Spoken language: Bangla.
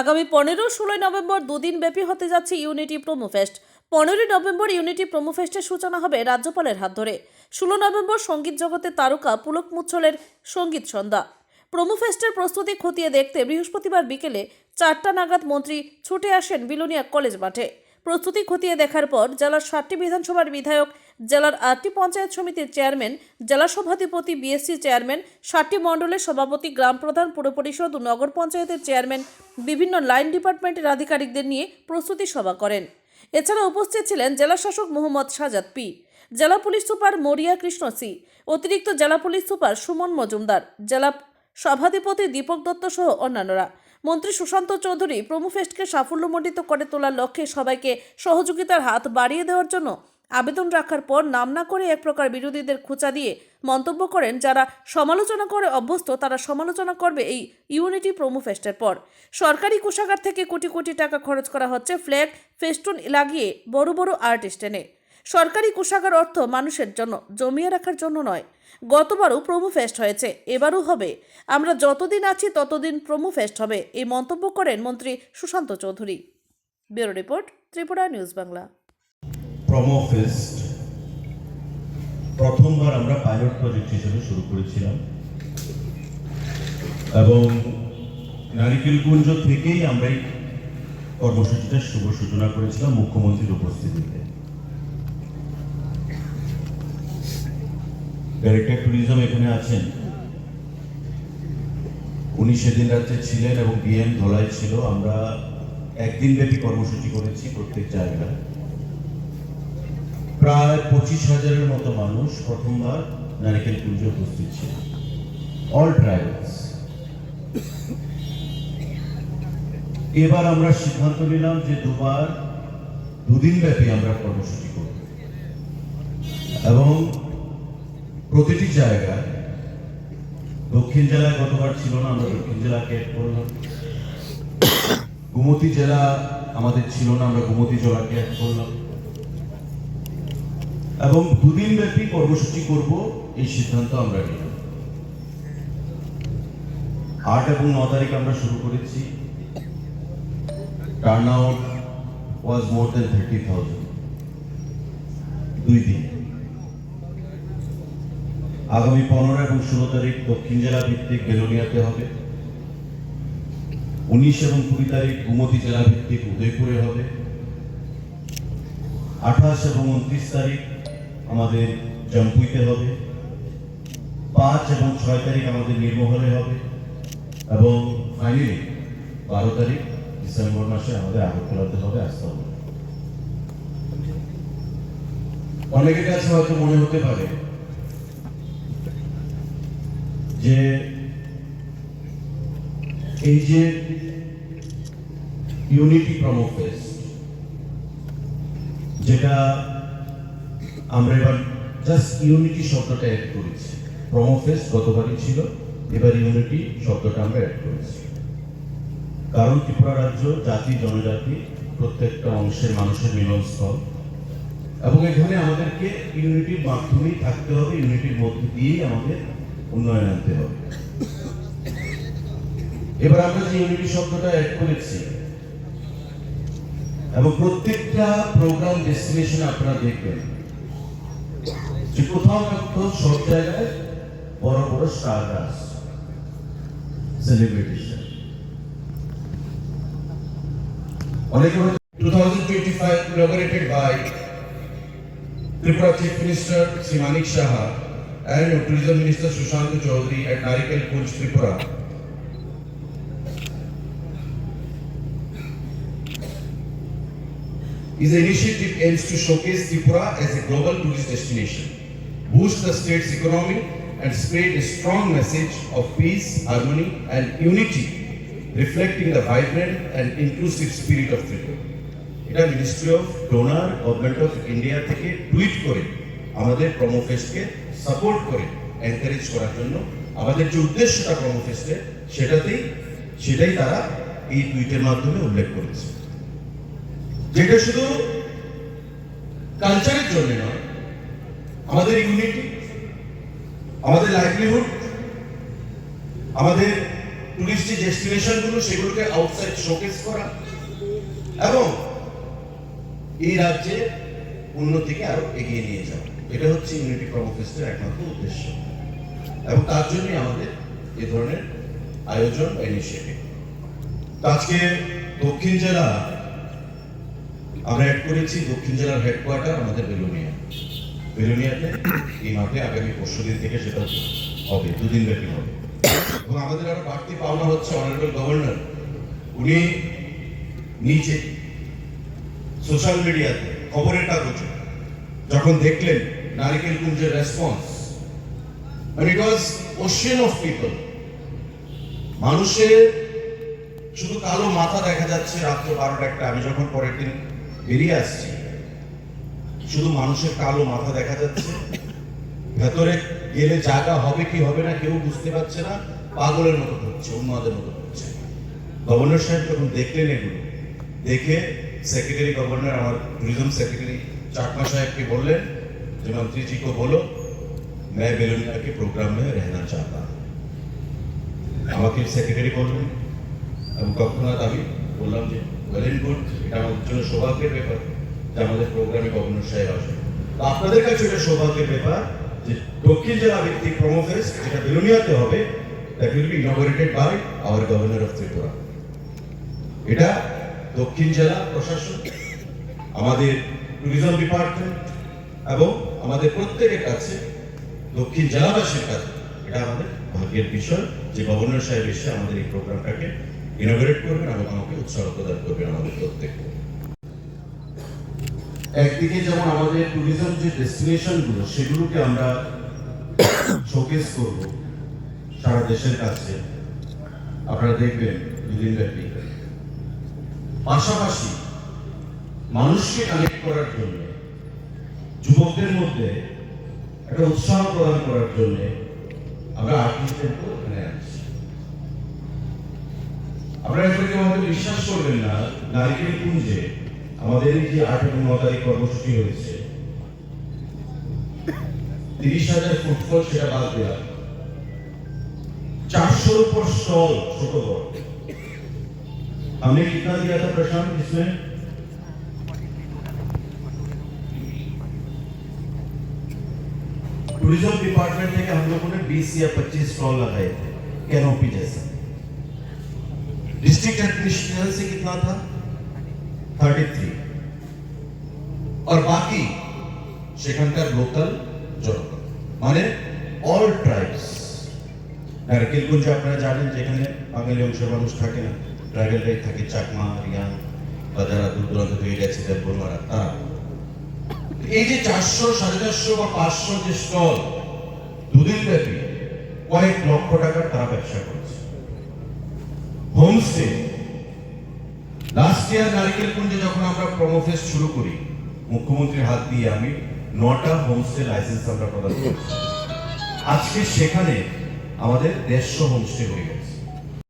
আগামী পনেরো ষোলোই নভেম্বর দুদিন ব্যাপী হতে যাচ্ছে ইউনিটি প্রোমো ফেস্ট পনেরোই নভেম্বর ইউনিটি প্রোমো ফেস্টের সূচনা হবে রাজ্যপালের হাত ধরে। ষোলো নভেম্বর সংগীত জগতের তারকা পুলক মুচ্ছলের সংগীত সন্ধ্যা। প্রোমো ফেস্টের প্রস্তুতি খতিয়ে দেখতে বৃহস্পতিবার বিকেলে চারটা নাগাদ মন্ত্রী ছুটে আসেন বিলোনিয়া কলেজ মাঠে। প্রস্তুতি খতিয়ে দেখার পর জেলার ষাটটি বিধানসভার বিধায়ক, জেলার আটটি পঞ্চায়েত সমিতির চেয়ারম্যান, জেলা সভাধিপতি বিএসসি চেয়ারম্যান ষাটটি মণ্ডলের সভাপতি, গ্রাম প্রধান, পুর পরিষদ ও নগর পঞ্চায়েতের চেয়ারম্যান বিভিন্ন লাইন ডিপার্টমেন্টের আধিকারিকদের নিয়ে প্রস্তুতি সভা করেন। এছাড়া উপস্থিত ছিলেন জেলা শাসক মোহাম্মদ সাজাদ পি, জেলা পুলিশ সুপার মরিয়া কৃষ্ণ সি, অতিরিক্ত জেলা পুলিশ সুপার সুমন মজুমদার, জেলা সভাধিপতি দীপক দত্ত সহ অন্যান্যরা। মন্ত্রী সুশান্ত চৌধুরী প্রমো ফেস্টকে সাফল্যমণ্ডিত করে তোলার লক্ষ্যে সবাইকে সহযোগিতার হাত বাড়িয়ে দেওয়ার জন্য আবেদন রাখার পর নাম না করে এক প্রকার বিরোধীদের খোঁচা দিয়ে মন্তব্য করেন যারা সমালোচনা করে অভ্যস্ত, তারা সমালোচনা করবে এই ইউনিটি প্রোমো ফেস্টের পর। সরকারি কোষাগার থেকে কোটি কোটি টাকা খরচ করা হচ্ছে ফ্ল্যাগ, ফেস্টুন লাগিয়ে বড় বড় আর্টিস্ট এনে। সরকারি কোষাগার অর্থ মানুষের জন্য, জমিয়ে রাখার জন্য নয়। গতবারও প্রোমো ফেস্ট হয়েছে, এবারও হবে। আমরা যতদিন আছি, ততদিন প্রোমো ফেস্ট হবে, এই মন্তব্য করেন মন্ত্রী Sushant Chowdhury. Bureau report, Tripura news Bangla. Promo fest প্রথমবার আমরা পাইলট প্রজেক্ট হিসেবে শুরু করেছিলাম। এবং নারিকেল কুঞ্জ থেকেই আমরা এই কর্মসূচিটা শুভ সূচনা করেছিলাম মুখ্যমন্ত্রীর উপস্থিতিতে। ডাইরেক্টর ট্যুরিজম এখানে আছেন। উনি সেদিন রাত্রে ছিলেন এবং ডিএম ধলাই ছিল। আমরা একদিন ব্যাপী কর্মসূচি করেছি প্রত্যেক জায়গায়। প্রায় পঁচিশ হাজারের মতো মানুষ প্রথমবার নারিকেল পুজো উপস্থিত ছিল অল ট্রাইবেলস এবার আমরা সিদ্ধান্ত নিলাম যে দুবার, দুদিন ব্যাপী আমরা কর্মসূচি করব। এবং প্রতিটি জায়গায় দক্ষিণ জেলায় গতবার ছিল না, আমরা দক্ষিণ জেলাকে করলাম। গুমতি জেলা আমাদের ছিল না, আমরা গুমতি জেলাকে add করলাম। এবং দুদিন ব্যাপী কর্মসূচি করব, এই সিদ্ধান্ত আমরা নিলাম। আট এবং ন তারিখ আমরা শুরু করেছি। Turn out was more than thirty thousand দুই দিন। আগামী পনেরো এবং ষোলো তারিখ দক্ষিণ জেলা ভিত্তিক বেলোনিয়াতে হবে। উনিশ এবং কুড়ি তারিখ গুমতি জেলা ভিত্তিক উদয়পুরে হবে। আঠাশ এবং উনত্রিশ তারিখ আমাদের জম্পুইতে হবে। পাঁচ এবং ছয় তারিখ আমাদের নির্মহলে হবে। এবং ফাইনালি বারো তারিখ ডিসেম্বর মাসে আমাদের আগরতলাতে হবে আসতে হবে। অনেকের কাছে হয়তো মনে হতে পারে যে এই যে ইউনিটি প্রমো যেটা আমরা এবার জাস্ট ইউনিটি শব্দটা অ্যাড করেছি। প্রমো গতবারই ছিল, এবার ইউনিটি শব্দটা আমরা অ্যাড করেছি। কারণ ত্রিপুরা রাজ্য, জাতি, জনজাতি, প্রত্যেকটা অংশের মানুষের মিলনস্থল। এবং এখানে আমাদেরকে ইউনিটির মাধ্যমেই থাকতে হবে ইউনিটির মধ্যে দিয়েই আমাদের উন্নয়ন আনতে হবে। এবার আমরা যে ইউনিটি শব্দটা অ্যাড করেছি, এবং প্রত্যেকটা প্রোগ্রাম ডেস্টিনেশন আপনারা দেখবেন যে কোথাও না কোথাও সব জায়গায় বড় বড় স্টার আসছে সেলিব্রিটিস অনেকে হয়তো 2025 inaugurated by Tripura Chief Minister Sri Manik and Tourism Minister Sushant Chaudhary at Narikel Kunj, Tripura. Is an initiative aims to showcase Tripura as a global tourist destination, boost the state's economy and spread a strong message of peace, harmony and unity, reflecting the vibrant and inclusive spirit of Tripura. এটা ministry of DoNER government of India থেকে টুইট করে আমাদের প্রমো ফেস্টকে সাপোর্ট করে এনকারেজ করার জন্য আমাদের যে উদ্দেশ্যটা প্রমো ফেস্টে সেটাতেই, সেটাই তারা এই টুইটের মাধ্যমে উল্লেখ করেছে। যেটা শুধু কালচারের জন্য নয়, আমাদের ইউনিটি আমাদের লাইভলিহুড আমাদের টুরিস্ট ডেস্টিনেশনগুলো সেগুলোকে আউটসাইড শোকেস করা এবং এই রাজ্যে উন্নতিকে আরও এগিয়ে নিয়ে যাওয়া। এটা হচ্ছে ইউনিটি কর্মফেস্টের একমাত্র উদ্দেশ্য। এবং তার জন্যই আমাদের এ ধরনের আয়োজন বা ইনিশিয়েটিভ আজকে দক্ষিণ জেলা, আমরা অ্যাড করেছি দক্ষিণ জেলার হেডকোয়ার্টার আমাদের বেলুনিয়া। বেলুনিয়াতে এই মাঠে আগামী পরশু দিন থেকে সেটা হবে, দুদিন ব্যাপী হবে। এবং আমাদের আরও বাড়তি পাওনা হচ্ছে অনারেবল গভর্নর উনি নিচে সোশ্যাল মিডিয়াতে খবরের কাগজে যখন দেখলেন নারিকেল কুঞ্জের response it was was of people মানুষের শুধু কালো মাথা দেখা যাচ্ছে রাত্র বারোটা একটা। আমি যখন পরের দিন বেরিয়ে আসছি, শুধু মানুষের কালো মাথা দেখা যাচ্ছে। ভেতরে গেলে জায়গা হবে কি হবে না কেউ বুঝতে পারছে না। পাগলের মতো হচ্ছে উন্মাদের মতো হচ্ছে গভর্নর সাহেব যখন দেখলেন এগুলো, দেখে সেক্রেটারি গভর্নর আমার ট্যুরিজম সেক্রেটারি চাকমা সাহেবকে বললেন के बोल जो मंत्री जी को बोलो मैं बेलुनिया के प्रोग्राम में रहना चाहता हूँ আমাকে সেক্রেটারি বললেন আমি তৎক্ষণাৎ আমি বললাম যে ওয়েল এন্ড গুড এটা আমাদের জন্য সৌভাগ্যের ব্যাপার যে আমাদের প্রোগ্রামে গভর্নর সাহেব আসেন তো আপনাদের কাছে এটা সৌভাগ্যের ব্যাপার যে দক্ষিণ জেলা ভিত্তিক প্রোমোফেস্ট যেটা বেলুনিয়াতে হবে that will be inaugurated by our governor of Tripura এটা দক্ষিণ জেলা প্রশাসন আমাদের ট্যুরিজম ডিপার্টমেন্ট এবং আমাদের প্রত্যেকের কাছে, দক্ষিণ জেলাবাসীর কাছে, এটা আমাদের ভাগ্যের বিষয় যে গভর্নর সাহেব এসে আমাদের এই প্রোগ্রামটাকে ইনোগ্রেট করবেন এবং আমাকে উৎসাহ প্রদান করবেন আমাদের প্রত্যেককে একদিকে যেমন আমাদের ট্যুরিজম যে ডেস্টিনেশনগুলো সেগুলোকে আমরা শোকেস করব সারা দেশের কাছে। আপনারা দেখবেন, দুদিন ব্যাপী। পাশাপাশি মানুষকে কানেক্ট করার জন্য যুবকদের মধ্যে একটা উৎসাহ প্রদান করার জন্য আমরা আর্টিস্টদেরকে ওখানে আনছি আপনারা এগুলো কেউ আমাদের বিশ্বাস করবেন না নারিকেল কুঞ্জে আমাদের এই যে আট এবং ন তারিখ কর্মসূচি হয়েছে তিরিশ হাজার ফুটফল সেটা বাদ দেওয়া চারশোর উপর স্টল ছোট বড় हमने कितना दिया था प्रशांत इसमें टूरिज्म डिपार्टमेंट থেকে हम लोगों ने 20 या 25 स्टॉल लगाए थे कैनोपी जैसा डिस्ट्रिक्ट एडमिनिस्ट्रेशन से कितना था 33 और बाकी সেখানকার লোকাল জনগণ মানে অল ট্রাইবস নারকেলগঞ্জে আপনারা জানেন যেখানে বাঙালি অংশের মানুষ থাকে না ট্রাইবেলরাই থাকে চাকমা রিয়াং বা যারা দূর দূরান্ত থেকে গেছে দেববর্মারা তারা এই যে চারশো, সাড়ে চারশো বা পাঁচশো যে স্টল, দুদিন ব্যাপী কয়েক লক্ষ টাকার তারা ব্যবসা করছে। হোমস্টে লাস্ট ইয়ার নারিকেল কুঞ্জে যখন আমরা প্রমোফেস্ট শুরু করি, মুখ্যমন্ত্রীর হাত দিয়ে আমি নটা হোমস্টে লাইসেন্স আমরা প্রদান করেছি। আজকে সেখানে আমাদের দেড়শো হোমস্টে হয়ে গেছে।